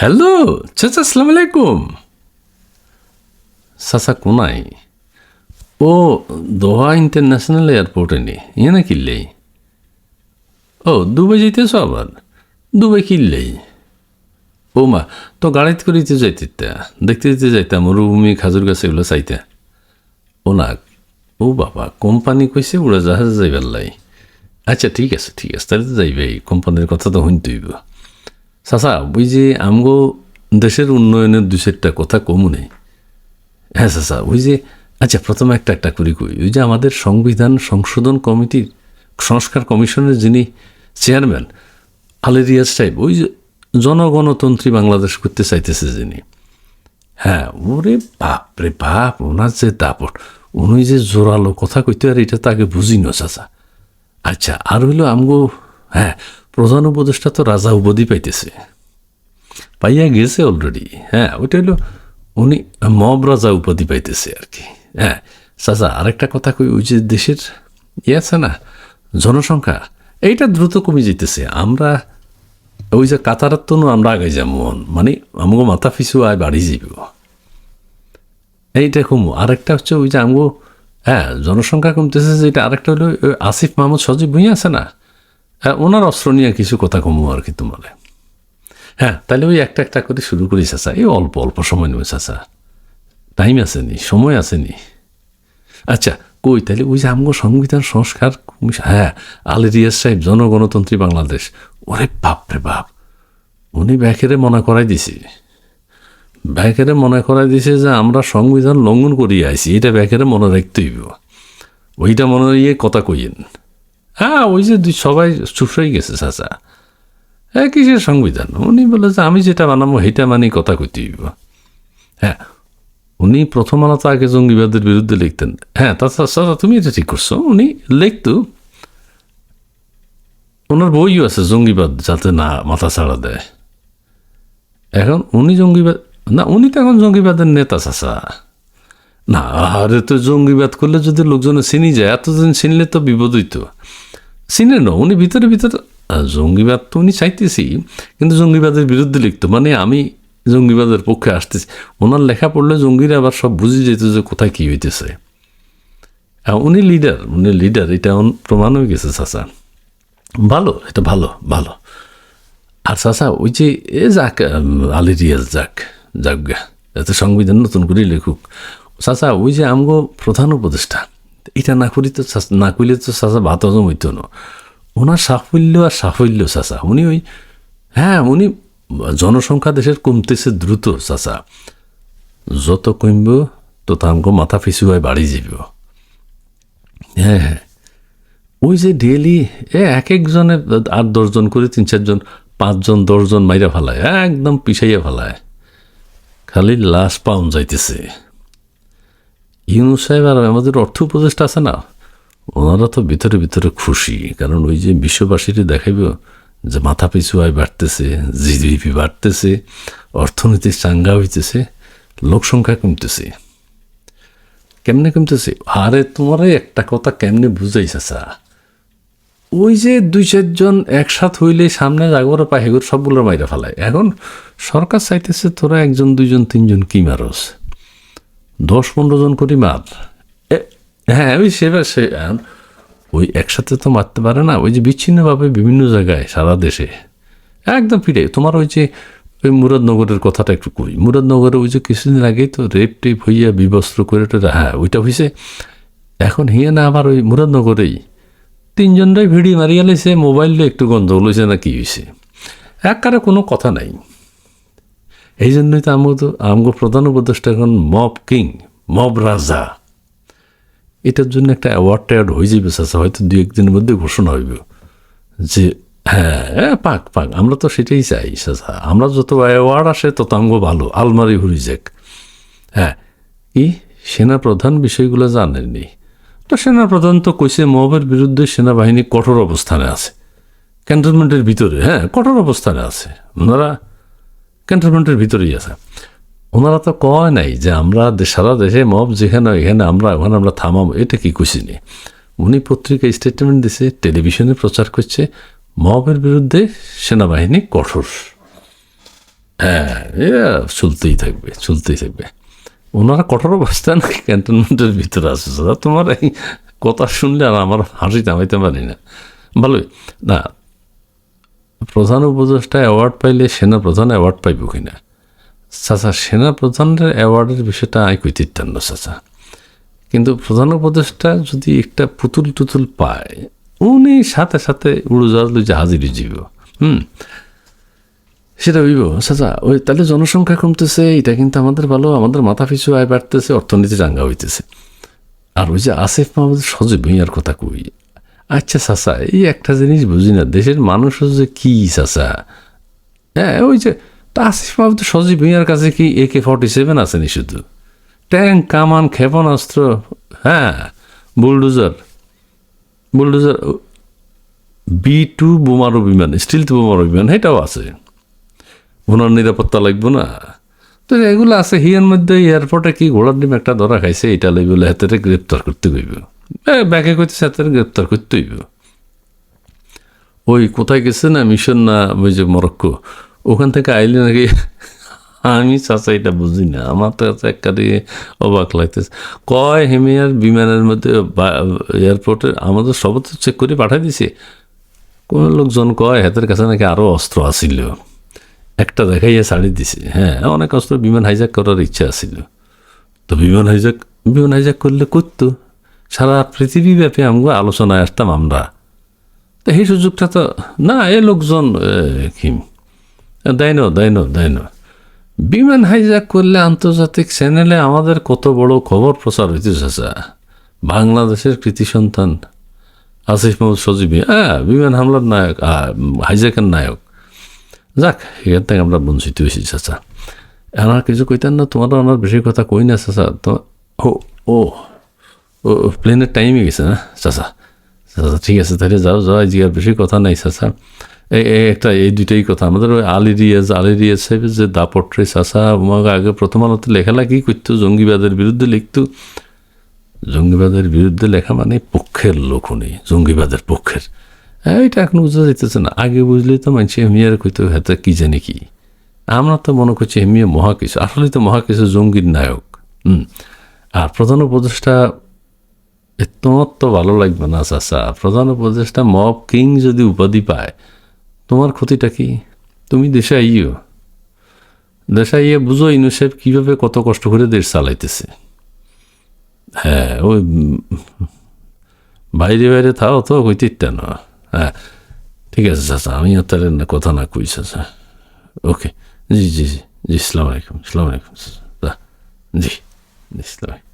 Hello, চাচা, আসসালামু আলাইকুম। চাচা কোনায় ও, দোহা ইন্টারন্যাশনাল এয়ারপোর্টে নি ইয়ে না কিনলেই ও, দুবাই যাইতেছ আবার? দুবাই কিনলেই ও মা, তো গাড়িতে করিতে যাইতে দেখতে দিতে যাইতাম মরুভূমি খাজুর গাছ এগুলো চাইতে। ও না, ও বাবা, কোম্পানি কইছে উড়া জাহাজে যাইবার লাই। আচ্ছা ঠিক আছে ঠিক আছে, তাহলে তো যাইবে কোম্পানির কথা তো হইতেইব চাচা, ওই যে আমগো দেশের উন্নয়নের দু চারটা কথা কমু নেই। হ্যাঁ চাচা, ওই যে আচ্ছা প্রথমে একটা একটা করি কই। ওই যে আমাদের সংবিধান সংশোধন কমিটির সংস্কার কমিশনের যিনি চেয়ারম্যান, আলেরিয়াস সাহেব, ওই জনগণতন্ত্রী বাংলাদেশ করতে চাইতেছে যিনি। হ্যাঁ ওরে বাপ রে বাপ, ওনার যে দাপট, উনি যে জোরালো কথা কইতে, আর এটা তাকে বুঝি না চাচা। আচ্ছা আর হইল আমগো হ্যাঁ প্রধান উপদেষ্টা তো রাজা উপাধি পাইতেছে। পাইয়া গেছে অলরেডি হ্যাঁ ওইটা হইল উনি মব রাজা উপাধি পাইতেছে আর কি হ্যাঁ চাচা, আরেকটা কথা কই, ওই যে দেশের ইয়ে আছে না, জনসংখ্যা, এইটা দ্রুত কমে যেতেছে আমরা ওই যে কাতারার তো আমরা আগে যেমন মানে আমগো মাথা পিছু আয় বাড়ি যাইব। এইটা কমু, আরেকটা হচ্ছে ওই যে আমগো হ্যাঁ জনসংখ্যা কমতেছে, যেটা আরেকটা হলো আসিফ মাহমুদ সজীব ভুঁইয়া আছে না ওনার অস্ত্র নিয়ে কিছু কথা কমু আর কি তোমার। হ্যাঁ তাহলে ওই একটা একটা করে শুরু করি চাচা। এই অল্প অল্প সময় নেবে চাচা। টাইম আসেনি সময় আসেনি আচ্ছা কই তাহলে ওই যে আমগো সংবিধান সংস্কার হ্যাঁ আলেরিয়াস সাহেব, জনগণতন্ত্রী বাংলাদেশ। ওরে বাপ রে বাপ। উনি ব্যাকেরে মনে করাই দিছি। ব্যাকেরে মনে করাই দিছে যে আমরা সংবিধান লঙ্ঘন করিয়ে আইছি। এটা ব্যাকেরে মনে রাখতে হইব। ওইটা মনে ইয়ে কথা কইয়েন। হ্যাঁ ওই যে দুই, সবাই চুপ হয়ে গেছে, চাচা। হ্যাঁ কিসের সংবিধান? উনি বলে যে, আমি যেটা বানাবো, সেইটা মানি কথা কইতে হইব। হ্যাঁ উনি প্রথম আলাদা আগে জঙ্গিবাদের বিরুদ্ধে লিখতেন। হ্যাঁ তাছাড়া তুমি এটা ঠিক করছ। উনি লিখতো, ওনার বইও আছে, জঙ্গিবাদ যাতে না মাথা ছাড়া দেয়। এখন উনি জঙ্গিবাদ, না, উনি তো এখন জঙ্গিবাদের নেতা, চাচা। না আরে তো জঙ্গিবাদ করলে যদি লোকজনে চিনি যায়, এতদিন চিনলে তো বিপদ হইতো চিনে না উনি ভিতরে ভিতরে জঙ্গিবাদ তো উনি চাইতেছি, কিন্তু জঙ্গিবাদের বিরুদ্ধে লিখতো মানে আমি জঙ্গিবাদের পক্ষে আসতেছি। ওনার লেখা পড়লে জঙ্গিরা আবার সব বুঝে যেত যে কোথায় কী হইতেছে। উনি লিডার উনি লিডার এটা প্রমাণ হয়ে গেছে, চাচা। ভালো, এটা ভালো ভালো। আর চাচা, ওই যে, এ যাক আলী রিয়াজ যাক যাক এত সংবিধান নতুন করে লেখুক। চাচা, ওই যে আমগো প্রধান উপদেষ্টা এটা না করি তো না কইলে তো চাচা ভাত হজম হইতো না। ওনার সাফল্য আর সাফল্য চাচা উনি ওই হ্যাঁ উনি জনসংখ্যা দেশের কমতেছে দ্রুত চাচা যত কমব, তত আমগো মাথা পিছু হয় বাড়ি যাব হ্যাঁ হ্যাঁ। ওই যে ডেলি এ এক একজনে আট দশজন করে তিন চারজন, পাঁচজন, দশজন মাইরা ফেলায়, একদম পিছাইয়া ফেলায়। খালি লাশ পাউন যাইতেছে। ইউনুস সাহেব আর আমাদের অর্থ উপদেষ্টা আছে না? ওনারা তো ভিতরে ভিতরে খুশি, কারণ ওই যে বিশ্ববাসীরে দেখাইব যে মাথা পিছু আয় বাড়তেছে, জিডিপি বাড়তেছে, অর্থনীতি চাঙ্গা হইতেছে, লোক সংখ্যা কমতেছে। কেমনে কমতেছে? আরে তোমারে একটা কথা কেমনে বুঝাইছে চা ওই যে দুই চারজন একসাথ হইলে সামনে জাগর পাহেগুর সবগুলোর মাইরা ফেলায়। এখন সরকার চাইতেছে তোরা একজন, দুইজন, তিনজন কি মারস? দশ পনেরো জন করি মার হ্যাঁ ওই সেবার সে ওই একসাথে তো মারতে পারে না, ওই যে বিচ্ছিন্নভাবে বিভিন্ন জায়গায়, সারা দেশে। একদম ফিরে, তোমার ওই যে, ওই মুরাদনগরের কথাটা একটু কই। মুরাদনগরে ওই যে কিছুদিন আগেই তো রেপ টেপ হইয়া বিবস্ত্র করে টোরে হ্যাঁ ওইটা হয়েছে এখন হিয়ে না আবার ওই মুরাদনগরেই। তিনজনরাই ভিড়ি মারিয়া লাইছে, মোবাইলে একটু গন্ধ লইছে না কি হয়েছে একবারে কোনো কথা নাই। এই জন্যই তো আমগো তো, আমগো প্রধান উপদেষ্টা এখন মব কিং, মব রাজা। এটার জন্য একটা অ্যাওয়ার্ড ট্যাওয়ার্ড হয়ে যাবে চাচা, হয়তো দু একদিনের মধ্যে ঘোষণা হইব যে হ্যাঁ পাক পাক, আমরা তো সেটাই চাই চাচা। আমরা যত অ্যাওয়ার্ড আসে তত আমগো ভালো, আলমারি হুরি যাক। হ্যাঁ কি সেনা প্রধান বিষয়গুলো জানেননি? তো সেনা প্রধান তো কইছে মবের বিরুদ্ধে সেনাবাহিনী কঠোর অবস্থানে আছে। ক্যান্টনমেন্টের ভিতরে হ্যাঁ কঠোর অবস্থানে আছে। ওনারা ক্যান্টনমেন্টের ভিতরেই আছে। ওনারা তো কয় নাই যে আমরা সারা দেশে মব যেখানে এখানে আমরা, ওখানে আমরা থামাবো, এটা কি খুশিনি? উনি পত্রিকায় স্টেটমেন্ট দিছে টেলিভিশনে প্রচার করছে, মবের বিরুদ্ধে সেনাবাহিনী কঠোর। হ্যাঁ এরা চলতেই থাকবে চলতেই থাকবে। ওনারা কঠোর অবস্থান ক্যান্টনমেন্টের ভিতরে আছে। দাদা তোমার এই কথা শুনলে আর আমার হাসি থামাইতে পারি না। ভালোই, না প্রধান উপদেষ্টা অ্যাওয়ার্ড পাইলে সেনা প্রধান অ্যাওয়ার্ড পাইব কিনা? চাচা সেনা প্রধানের অ্যাওয়ার্ডের বিষয়টা আই কইতে না চাচা? কিন্তু প্রধান উপদেষ্টা যদি একটা পুতুল টুতুল পায়, উনি সাথে সাথে উড়োজাহাজ লই জাহাজেরই জীব হুম? সেটা হইব। চাচা, ওই তাহলে জনসংখ্যা কমতেছে, এটা কিন্তু আমাদের ভালো, আমাদের মাথা পিছু আয় বাড়তেছে, অর্থনীতি চাঙ্গা হইতেছে। আর ওই যে আসিফ মাহমুদ সজীব ভূঁইয়ার কথা কই আচ্ছা চাচা এই একটা জিনিস বুঝি না, দেশের মানুষও যে কি চাচা হ্যাঁ ওই যে তা আসিফ মাহমুদ সজীব ভূঁইয়ার কাছে কি এ কে ফর্টি সেভেন আসেনি শুধু? ট্যাঙ্ক, কামান, ক্ষেপণাস্ত্র হ্যাঁ বুলডোজার বুলডোজার বি টু বোমারু বিমান, স্টিল টু বোমারু বিমান, এটাও আছে। ওনার নিরাপত্তা লাগবে না। তো এগুলো আছে, হিয়ার মধ্যে এয়ারপোর্টে কি ঘোড়ার ডিম একটা ধরা খাইছে, এটা লই বলে হাতে গ্রেপ্তার করতে হইব। ব্যাকে করতেছে হাতে গ্রেপ্তার করতে হইব। ওই কোথায় গেছে না মিশন না ওই যে মরক্কো? ওখান থেকে আইলে নাকি আমি চাচা এটা বুঝি না। আমার তো একেবারে অবাক লাগতেছে। কয় হেমিয়ার বিমানের মধ্যে এয়ারপোর্টে আমাদের সব তো চেক করে পাঠাই দিছে। কোন লোকজন কয়, হাতের কাছে নাকি আরও অস্ত্র আসিল একটা দেখাইয়া ছাড়ি দিছে। হ্যাঁ অনেক অস্ত্র বিমান হাইজাক করার ইচ্ছা আছিল। তো বিমান হাইজাক বিমান হাইজাক করলে করতো সারা পৃথিবীব্যাপী আমরা আলোচনায় আসতাম আমরা। তো এই সুযোগটা তো না এ লোকজন এ, কি? দেয় না দেয় না বিমান হাইজাক করলে আন্তর্জাতিক চ্যানেলে আমাদের কত বড় খবর প্রচার হইতেছে স্যার বাংলাদেশের কৃতি সন্তান আসিফ মোহাম্মদ সজিবি হ্যাঁ বিমান হামলার নায়ক হাইজাকের নায়ক। যাক এখান থেকে আমরা বঞ্চিত হয়েছি চাচা আমার কিছু কইতেন না? তোমার আমার বেশি কথা কই না চাচা তো ও ও। ও প্লেনের টাইমে গেছে, না? চাচা চাচা, ঠিক আছে, তাহলে যাও যাও, আজকে আর বেশি কথা নাই, চাচা। এই একটা, এই দুইটাই কথা। আমাদের ওই আলী রিয়াজ আলী রিয়াজ সাহেবের যে দাপট্রে, চাচা, আমাকে আগে প্রথম আলোতে লেখালেখি করতো জঙ্গিবাদের বিরুদ্ধে লিখতো। জঙ্গিবাদের বিরুদ্ধে লেখা মানে পক্ষের লোক উনি, জঙ্গিবাদের পক্ষের। হ্যাঁ এটা এখন বুঝা যাইতেছে না। আগে বুঝলে তো মানুষ হেমিয়ার কইতো হাতে কি জানি কি। আমরা তো মনে করছি হেমিয়া মহা কিছু আসলে তো মহা কিছু জঙ্গির নায়ক। হুম। আর প্রধান উপদেষ্টা তোমার তো ভালো লাগবে না, চাচা। প্রধান উপদেষ্টা মব কিং যদি উপাধি পায়, তোমার ক্ষতিটা কি? তুমি দেশে আইও দেশে আইয়ে বুঝো ইউনিসেফ কীভাবে কত কষ্ট করে দেশ চালাইতেছে। হ্যাঁ ওই বাইরে বাইরে থাও তো ইত্যা না। হ্যাঁ ঠিক আছে, চাচা, আমি না কথা না কই, চাচা। ওকে, জি জি জি জি ইসলাম আলাইকুম ইসলাম আলাইকুম। জি জি আলাইকুম।